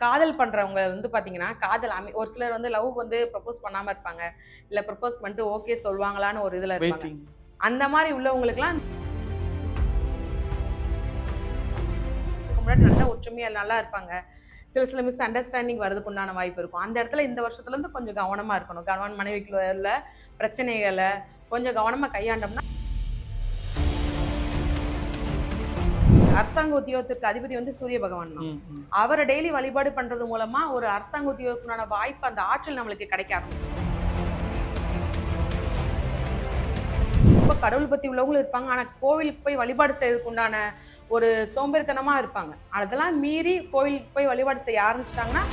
காதல் பண்றவங்க வந்து பாத்தீங்கன்னா காதல் அமை ஒரு சிலர் வந்து லவ் வந்து ப்ரப்போஸ் பண்ணாம இருப்பாங்க. இல்ல ப்ரப்போஸ் பண்ணிட்டு ஓகே சொல்லுவாங்களான்னு ஒரு இதுல இருப்பாங்க. அந்த மாதிரி உள்ளவங்களுக்குலாம் முன்னாடி நல்ல ஒற்றுமையா நல்லா இருப்பாங்க. சில சில மிஸ் அண்டர்ஸ்டாண்டிங் வரதுக்கு உண்டான வாய்ப்பு இருக்கும். அந்த இடத்துல இந்த வருஷத்துல இருந்து கொஞ்சம் கவனமா இருக்கணும். கணவன் மனைவிக்குள்ள பிரச்சனைகளை கொஞ்சம் கவனமா கையாண்டோம்னா அரசாங்க உத்தியோகத்திற்கு அதிபதி வந்து சூரிய பகவான் தான். அவரை டெய்லி வழிபாடு பண்றது மூலமா ஒரு அரசாங்க உத்தியோகத்துக்கான வாய்ப்பு அந்த ஆற்றல் நம்மளுக்கு கிடைக்க ஆரம்பிக்கும் ரொம்ப கடவுள் பத்தி உள்ளவங்களும் இருப்பாங்க. ஆனா கோவிலுக்கு போய் வழிபாடு செய்யறதுக்கு உண்டான ஒரு சோம்பேறித்தனமா இருப்பாங்க. அதெல்லாம் மீறி கோவிலுக்கு போய் வழிபாடு செய்ய ஆரம்பிச்சிட்டாங்கன்னா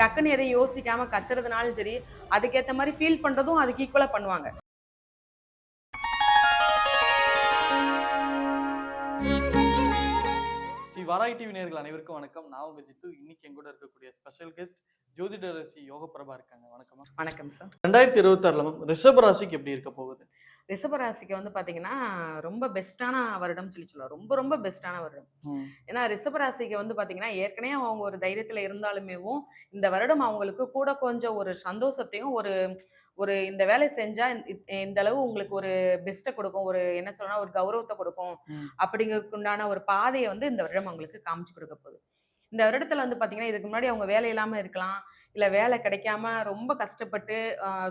டக்குன்னு எதையும் யோசிக்காம கத்துறதுனாலும் சரி அதுக்கேத்த மாதிரி ஃபீல் பண்றதும் அதுக்கு ஈக்குவலா பண்ணுவாங்க. வாராய் டிவி அனைவருக்கும் வணக்கம். நான் உங்க ஜித்து. இன்னைக்கு என் கூட இருக்கக்கூடிய ஸ்பெஷல் கெஸ்ட் ஜோதிடரசி யோக பிரபா இருக்காங்க. வணக்கமா வணக்கம் சார் ரெண்டாயிரத்தி இருபத்தி ஆறுல மேம் ரிஷப ராசிக்கு எப்படி இருக்க போகுது? ரிஷபராசிக்கு வந்து பாத்தீங்கன்னா ரொம்ப பெஸ்டான வருடம் சொல்லி சொல்லலாம். ரொம்ப ரொம்ப பெஸ்டான வருடம். ஏன்னா ரிஷபராசிக்கு வந்து பாத்தீங்கன்னா ஏற்கனவே அவங்க ஒரு தைரியத்துல இருந்தாலுமேவும் இந்த வருடம் அவங்களுக்கு கூட கொஞ்சம் ஒரு சந்தோஷத்தையும் ஒரு ஒரு இந்த வேலை செஞ்சா இந்த- அளவு உங்களுக்கு ஒரு பெஸ்ட்டை கொடுக்கும் ஒரு என்ன சொல்லணும் ஒரு கௌரவத்தை கொடுக்கும் ம். அப்படிங்கிறதுக்கு உண்டான ஒரு பாதையை வந்து இந்த வருடம் அவங்களுக்கு காமிச்சு கொடுக்க போகுது. இந்த வருடத்துல வந்து பாத்தீங்கன்னா இதுக்கு முன்னாடி அவங்க வேலை இல்லாம இருக்கலாம் இல்ல வேலை கிடைக்காம ரொம்ப கஷ்டப்பட்டு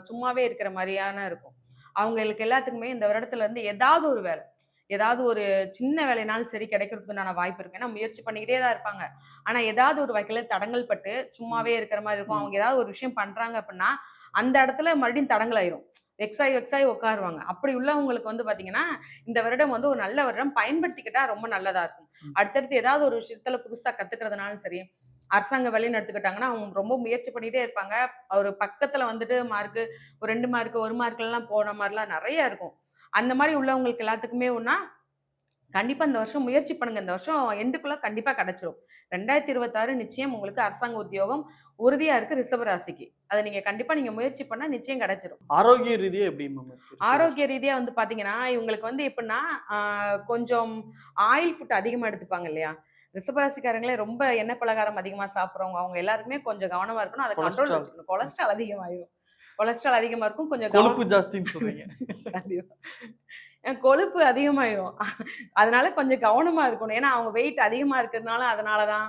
சும்மாவே இருக்கிற மாதிரியான இருக்கும். அவங்களுக்கு எல்லாத்துக்குமே இந்த வருடத்துல இருந்து ஏதாவது ஒரு வேலை ஏதாவது ஒரு சின்ன வேலைனாலும் சரி கிடைக்கிறதுக்குண்டான வாய்ப்பு இருக்கு. ஏன்னா முயற்சி பண்ணிக்கிட்டே தான் இருப்பாங்க. ஆனா ஏதாவது ஒரு வகையில தடங்கல் பட்டு சும்மாவே இருக்கிற மாதிரி இருக்கும். அவங்க ஏதாவது ஒரு விஷயம் பண்றாங்க அப்படின்னா அந்த இடத்துல மறுபடியும் தடங்கல் ஆயிரும் வெக்ஸாயி வெக்ஸாயி உட்காருவாங்க. அப்படி உள்ளவங்களுக்கு வந்து பாத்தீங்கன்னா இந்த வருடம் வந்து ஒரு நல்ல வருடம். பயன்படுத்திக்கிட்டா ரொம்ப நல்லதா இருக்கும். அடுத்தடுத்து ஏதாவது ஒரு விஷயத்துல புதுசா கத்துக்கிறதுனாலும் சரி அரசாங்க வேலைன்னு எடுத்துக்கிட்டாங்கன்னா அவங்க ரொம்ப முயற்சி பண்ணிட்டே இருப்பாங்க. ஒரு பக்கத்துல வந்துட்டு மார்க்கு ஒரு ரெண்டு மார்க் ஒரு மார்க்ல எல்லாம் போன மாதிரிலாம் நிறைய இருக்கும். அந்த மாதிரி உள்ளவங்களுக்கு எல்லாத்துக்குமே ஒன்னா கண்டிப்பா இந்த வருஷம் முயற்சி பண்ணுங்க. இந்த வருஷம் எண்டுக்குள்ள கண்டிப்பா கிடைச்சிரும். ரெண்டாயிரத்தி இருபத்தாறு நிச்சயம் உங்களுக்கு அரசாங்க உத்தியோகம் உறுதியா இருக்கு ரிசர்வ் ராசிக்கு. அதை நீங்க கண்டிப்பா நீங்க முயற்சி பண்ணா நிச்சயம் கிடைச்சிரும். ஆரோக்கிய ரீதியா எப்படி ஆரோக்கிய ரீதியா வந்து பாத்தீங்கன்னா இவங்களுக்கு வந்து எப்படின்னா ஆஹ், கொஞ்சம் ஆயில் ஃபுட் அதிகமா எடுத்துப்பாங்க இல்லையா? ரிசபராசிக்காரங்களே ரொம்ப எண்ணெய் பலகாரம் அதிகமா சாப்பிடுறவங்க. அவங்க எல்லாருக்குமே கொஞ்சம் கவனமா இருக்கணும். அதை கண்ட்ரோல். வச்சுக்கணும். கொலஸ்ட்ரால் அதிகமாயிரும். கொலஸ்ட்ரால் அதிகமா இருக்கும். கொஞ்சம் கொழுப்பு ஜாஸ்தின்னு சொல்றீங்க. கொழுப்பு அதிகமாயிரும். அதனால கொஞ்சம் கவனமா இருக்கணும். ஏன்னா அவங்க வெயிட் அதிகமா இருக்கிறதுனால அதனாலதான்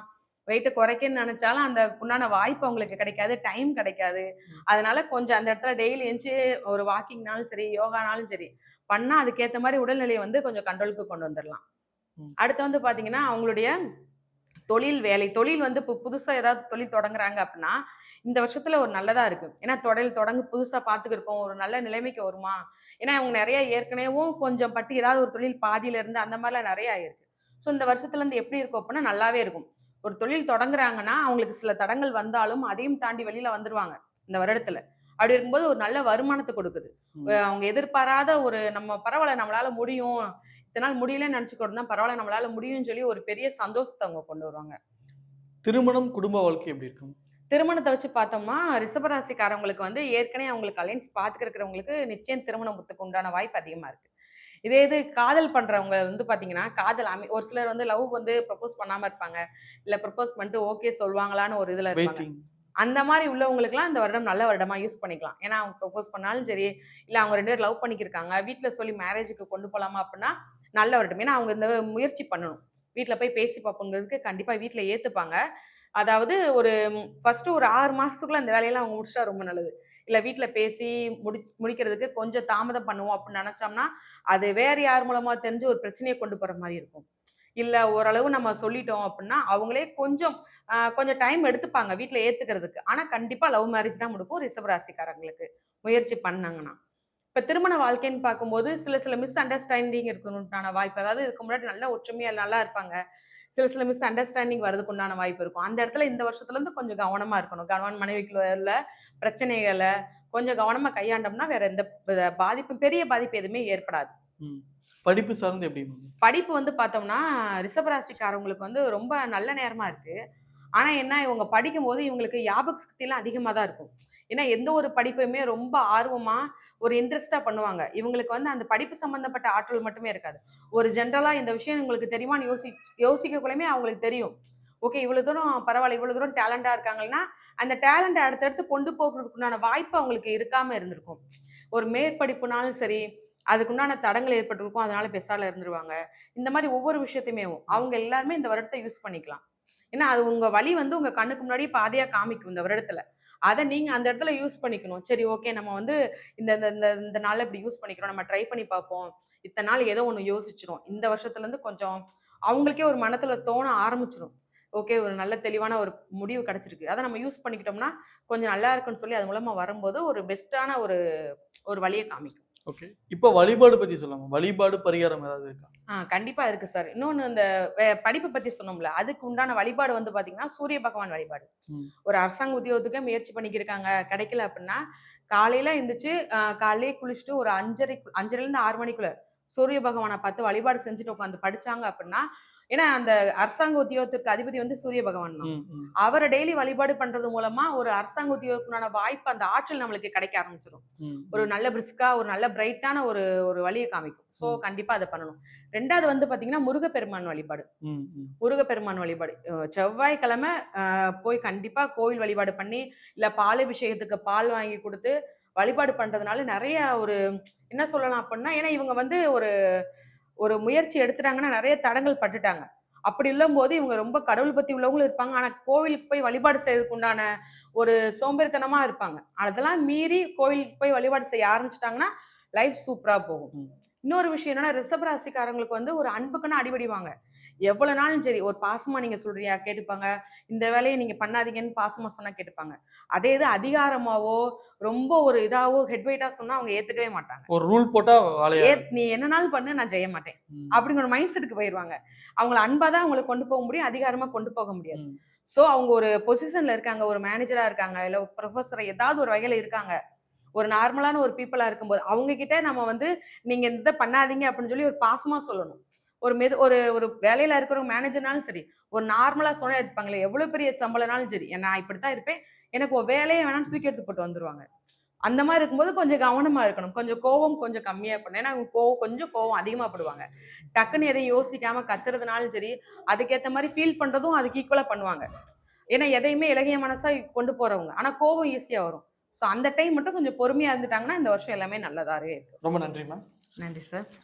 வெயிட்டை குறைக்கன்னு நினைச்சாலும் அந்த உண்டான வாய்ப்பு அவங்களுக்கு கிடைக்காது. டைம் கிடைக்காது. அதனால கொஞ்சம் அந்த இடத்துல டெய்லி எஞ்சி ஒரு வாக்கிங்னாலும் சரி யோகானாலும் சரி பண்ணா அதுக்கேத்த மாதிரி உடல்நிலையை வந்து கொஞ்சம் கண்ட்ரோலுக்கு கொண்டு வந்துடலாம். அடுத்து வந்து பாத்தீங்கன்னா அவங்களுடைய தொழில் வேலை தொழில் வந்து இப்போ புதுசா ஏதாவது தொழில் தொடங்குறாங்க அப்படின்னா இந்த வருஷத்துல ஒரு நல்லதா இருக்கு. ஏன்னா தொழில் தொடங்கு புதுசா பாத்துக்கிருக்கோம். ஒரு நல்ல நிலைமைக்கு வருமா? ஏன்னா அவங்க நிறைய ஏற்கனவும் கொஞ்சம் பட்டு ஏதாவது ஒரு தொழில் பாதியில இருந்து அந்த மாதிரிலாம் நிறைய ஆயிருக்கு. ஸோ இந்த வருஷத்துல இருந்து எப்படி இருக்கும் அப்படின்னா நல்லாவே இருக்கும். ஒரு தொழில் தொடங்குறாங்கன்னா அவங்களுக்கு சில தடங்கள் வந்தாலும் அதையும் தாண்டி வெளியில வந்துருவாங்க இந்த வருடத்துல. அப்படி இருக்கும்போது ஒரு நல்ல வருமானத்தை கொடுக்குது. அவங்க எதிர்பாராத ஒரு நம்ம பரவாயில்ல நம்மளால முடியும். இத்தனை நாள் முடியலன்னு நினைச்சுக்கிட்டு தான் பரவாயில்ல நம்மளால முடியும்னு சொல்லி ஒரு பெரிய சந்தோஷத்தை அவங்க கொண்டு வருவாங்க. திருமணம் குடும்ப வாழ்க்கை எப்படி இருக்கும்? திருமணத்தை வச்சு பார்த்தோம்னா ரிஷபராசிக்காரவங்களுக்கு வந்து ஏற்கனவே அவங்களுக்கு அலைன்ஸ் பார்த்துக்கிறவங்களுக்கு நிச்சயம் திருமணத்துக்கு உண்டான வாய்ப்பு அதிகமா இருக்கு. இதே இது காதல் பண்றவங்க வந்து பாத்தீங்கன்னா காதல் அமை ஒரு சிலர் வந்து லவ் வந்து ப்ரப்போஸ் பண்ணாம இருப்பாங்க. இல்ல ப்ரப்போஸ் பண்ணிட்டு ஓகே சொல்லுவாங்களான்னு ஒரு இதுல இருப்பாங்க. அந்த மாதிரி உள்ளவங்களுக்குலாம் இந்த வருடம் நல்ல வருடமா யூஸ் பண்ணிக்கலாம். ஏன்னா அவங்க ப்ரப்போஸ் பண்ணாலும் சரி இல்ல அவங்க ரெண்டு பேரும் லவ் பண்ணிக்கிருக்காங்க வீட்ல சொல்லி மேரேஜுக்கு கொண்டு போலாமா அப்படின்னா நல்ல வரட்டும். ஏன்னா அவங்க இந்த முயற்சி பண்ணணும். வீட்டில் போய் பேசி பார்ப்போங்கிறதுக்கு கண்டிப்பாக வீட்டில் ஏற்றுப்பாங்க அதாவது ஒரு ஃபஸ்ட்டு ஒரு ஆறு மாதத்துக்குள்ளே அந்த வேலையெல்லாம் அவங்க முடிச்சிட்டா ரொம்ப நல்லது. இல்லை வீட்டில் பேசி முடி முடிக்கிறதுக்கு கொஞ்சம் தாமதம் பண்ணுவோம் அப்படின்னு நினச்சோம்னா அது வேறு யார் மூலமாக தெரிஞ்சு ஒரு பிரச்சனையை கொண்டு போகிற மாதிரி இருக்கும். இல்லை ஓரளவு நம்ம சொல்லிட்டோம் அப்படின்னா அவங்களே கொஞ்சம் கொஞ்சம் டைம் எடுத்துப்பாங்க வீட்டில் ஏற்றுக்கிறதுக்கு ஆனால் கண்டிப்பாக லவ் மேரேஜ் தான் முடிக்கும் ரிசர்வ் ராசிக்காரங்களுக்கு. முயற்சி பண்ணாங்கன்னா. இப்ப திருமண வாழ்க்கைன்னு பார்க்கும்போது சில சில மிஸ் அண்டர்ஸ்டாண்டிங் இருக்கணும்னான வாய்ப்பு. அதாவது இதுக்கு முன்னாடி நல்ல ஒற்றுமையா நல்லா இருப்பாங்க. சில சில மிஸ் அண்டர்ஸ்டாண்டிங் வரதுக்கு உண்டான வாய்ப்பு இருக்கும். அந்த இடத்துல இந்த வருஷத்துல இருந்து கொஞ்சம் கவனமா இருக்கணும். கணவன் மனைவிக்குள்ள பிரச்சனைகளை கொஞ்சம் கவனமா கையாண்டோம்னா வேற எந்த பாதிப்பும் பெரிய பாதிப்பு எதுவுமே ஏற்படாது. படிப்பு சார்ந்து எப்படி படிப்பு வந்து பார்த்தோம்னா ரிஷபராசிக்காரவங்களுக்கு வந்து ரொம்ப நல்ல நேரமா இருக்கு. ஆனால் என்ன இவங்க படிக்கும்போது இவங்களுக்கு ஞாபக சக்தியெல்லாம் அதிகமாக தான் இருக்கும். ஏன்னா எந்த ஒரு படிப்பையுமே ரொம்ப ஆர்வமாக ஒரு இன்ட்ரெஸ்டாக பண்ணுவாங்க. இவங்களுக்கு வந்து அந்த படிப்பு சம்மந்தப்பட்ட ஆற்றல் மட்டுமே இருக்காது. ஒரு ஜென்ரலாக இந்த விஷயம் உங்களுக்கு தெரியுமான்னு யோசி யோசிக்கக்குள்ளேயுமே அவங்களுக்கு தெரியும். ஓகே இவ்வளோ தூரம் பரவாயில்ல இவ்வளோ தூரம் டேலண்டாக இருக்காங்கன்னா அந்த டேலண்டை அடுத்தடுத்து கொண்டு போகிறதுக்குண்டான வாய்ப்பு அவங்களுக்கு இருக்காம இருந்திருக்கும். ஒரு மேற்படிப்புனாலும் சரி அதுக்குண்டான தடங்கள் ஏற்பட்டிருக்கும் அதனால பெஸ்டால இருந்துருவாங்க. இந்த மாதிரி ஒவ்வொரு விஷயத்தையுமே அவங்க எல்லாருமே இந்த வருடத்தை யூஸ் பண்ணிக்கலாம். ஏன்னா அது உங்க வழி வந்து உங்க கண்ணுக்கு முன்னாடி பாதையாக காமிக்கும் இந்த வருடத்துல. அதை நீங்க அந்த இடத்துல யூஸ் பண்ணிக்கணும். சரி ஓகே நம்ம வந்து இந்த இந்த இந்த நாளில் இப்படி யூஸ் பண்ணிக்கிறோம். நம்ம ட்ரை பண்ணி பார்ப்போம். இத்தனை நாள் ஏதோ ஒன்று யோசிச்சிரும். இந்த வருஷத்துல இருந்து கொஞ்சம் அவங்களுக்கே ஒரு மனத்துல தோண ஆரம்பிச்சிடும் ஓகே ஒரு நல்ல தெளிவான ஒரு முடிவு கிடைச்சிருக்கு. அதை நம்ம யூஸ் பண்ணிக்கிட்டோம்னா கொஞ்சம் நல்லா இருக்குன்னு சொல்லி அது மூலமா வரும்போது ஒரு பெஸ்ட்டான ஒரு ஒரு வழியை காமிக்கும். ஓகே இப்போ வழிபாடு பத்தி சொல்லாம வழிபாடு பரிகாரம் ஏதாவது இருக்கா? ஆ கண்டிப்பா இருக்கு சார். இன்னொன்னு இந்த படிப்பு பத்தி சொன்னோம்ல அதுக்கு உண்டான வழிபாடு வந்து பாத்தீங்கன்னா சூரிய பகவான் வழிபாடு. ஒரு அரசாங்க உத்தியோகத்துக்கு முயற்சி பண்ணிக்கிருக்காங்க. கிடைக்கல அப்படின்னா காலையில எந்திரிச்சு காலையிலே குளிச்சுட்டு ஒரு அஞ்சரை அஞ்சரைல இருந்து ஆறு மணிக்குள்ள சூரிய பகவானை பார்த்து வழிபாடு செஞ்சுட்டு உட்காந்து படிச்சாங்க அப்படின்னா ஏன்னா அந்த அரசாங்க உத்தியோகத்துக்கு அதிபதி வந்து சூரிய பகவான் தான். அவரை டெய்லி வழிபாடு பண்றது மூலமா ஒரு அரசாங்க உத்தியோகத்துக்கான வாய்ப்பு அந்த ஆற்றல் நம்மளுக்கு கிடைக்க ஆரம்பிச்சிடும் ஒரு நல்ல பிரிஸ்கா ஒரு நல்ல பிரைட்டான ஒரு ஒரு வழியை காமிக்கும். ஸோ ம். கண்டிப்பா அதை பண்ணணும். ரெண்டாவது வந்து பாத்தீங்கன்னா முருகப்பெருமான் வழிபாடு. முருகப்பெருமான் வழிபாடு. செவ்வாய்க்கிழமை போய் கண்டிப்பா கோவில் வழிபாடு பண்ணி இல்ல பாலாபிஷேகத்துக்கு பால் வாங்கி கொடுத்து வழிபாடு பண்றதுனால நிறைய ஒரு என்ன சொல்லலாம் அப்படின்னா ஏன்னா இவங்க வந்து ஒரு ஒரு முயற்சி எடுத்துட்டாங்கன்னா நிறைய தடங்கள் பட்டுட்டாங்க. அப்படி இல்லம்போது இவங்க ரொம்ப கடவுள் பத்தி உள்ளவங்களும் இருப்பாங்க. ஆனா கோவிலுக்கு போய் வழிபாடு செய்யறதுக்கு உண்டான ஒரு சோம்பேறித்தனமா இருப்பாங்க. அதெல்லாம் மீறி கோவிலுக்கு போய் வழிபாடு செய்ய ஆரம்பிச்சிட்டாங்கன்னா லைஃப் சூப்பரா போகும். இன்னொரு விஷயம் என்னன்னா ரிஷப ராசிக்காரங்களுக்கு வந்து ஒரு அன்புக்குன்னு அடிபடிவாங்க. எவ்வளவு நாளும் சரி ஒரு பாசமா நீங்க சொல்றியா கேட்டுப்பாங்க. இந்த வேலையை நீங்க பண்ணாதீங்கன்னு பாசமா சொன்னா கேட்டுப்பாங்க. அதே இது அதிகாரமாவோ ரொம்ப ஒரு இதாவோ ஹெட் வெயிட்டா சொன்னா அவங்க ஏத்துக்கவே மாட்டாங்க. ஒரு ரூல் போட்டா நீ என்னனாலும் பண்ணு நான் செய்ய மாட்டேன். அப்படிங்கிற மைண்ட் செட்டுக்கு போயிடுவாங்க அவங்கள அன்பா தான் அவங்களை கொண்டு போக முடியும் அதிகாரமா கொண்டு போக முடியாது. சோ அவங்க ஒரு பொசிஷன்ல இருக்காங்க ஒரு மேனேஜரா இருக்காங்க இல்ல ப்ரொஃபஸர் ஏதாவது ஒரு வகையில இருக்காங்க. ஒரு நார்மலான ஒரு பீப்புளாக இருக்கும்போது அவங்க கிட்டே நம்ம வந்து நீங்கள் இந்த இதை பண்ணாதீங்க அப்படின்னு சொல்லி ஒரு பாசமாக சொல்லணும். ஒரு மெது ஒரு ஒரு வேலையில் இருக்கிறவங்க மேனேஜர்னாலும் சரி ஒரு நார்மலாக சொன்னா எடுப்பாங்களே எவ்வளோ பெரிய சம்பளம்னாலும் சரி நான் இப்படி தான் இருப்பேன். எனக்கு ஒரு வேலையை வேணாம் தூக்கி எடுத்து போட்டு வந்துருவாங்க. அந்த மாதிரி இருக்கும்போது கொஞ்சம் கவனமாக இருக்கணும். கொஞ்சம் கோவம் கொஞ்சம் கம்மியாக இருக்கணும். ஏன்னா அவங்க கோவம் கொஞ்சம் கோவம் அதிகமாக படுவாங்க டக்குன்னு எதையும் யோசிக்காமல் கத்துறதுனாலும் சரி அதுக்கேற்ற மாதிரி ஃபீல் பண்ணுறதும் அதுக்கு ஈக்குவலாக பண்ணுவாங்க. ஏன்னா எதையுமே இலகிய மனசாக கொண்டு போகிறவங்க ஆனால் கோவம் ஈஸியாக வரும். ஸோ அந்த டைம் மட்டும் கொஞ்சம் பொறுமையா இருந்துட்டாங்கன்னா இந்த வருஷம் எல்லாமே நல்லதாவே இருக்கு ரொம்ப நன்றி மேம் நன்றி சார்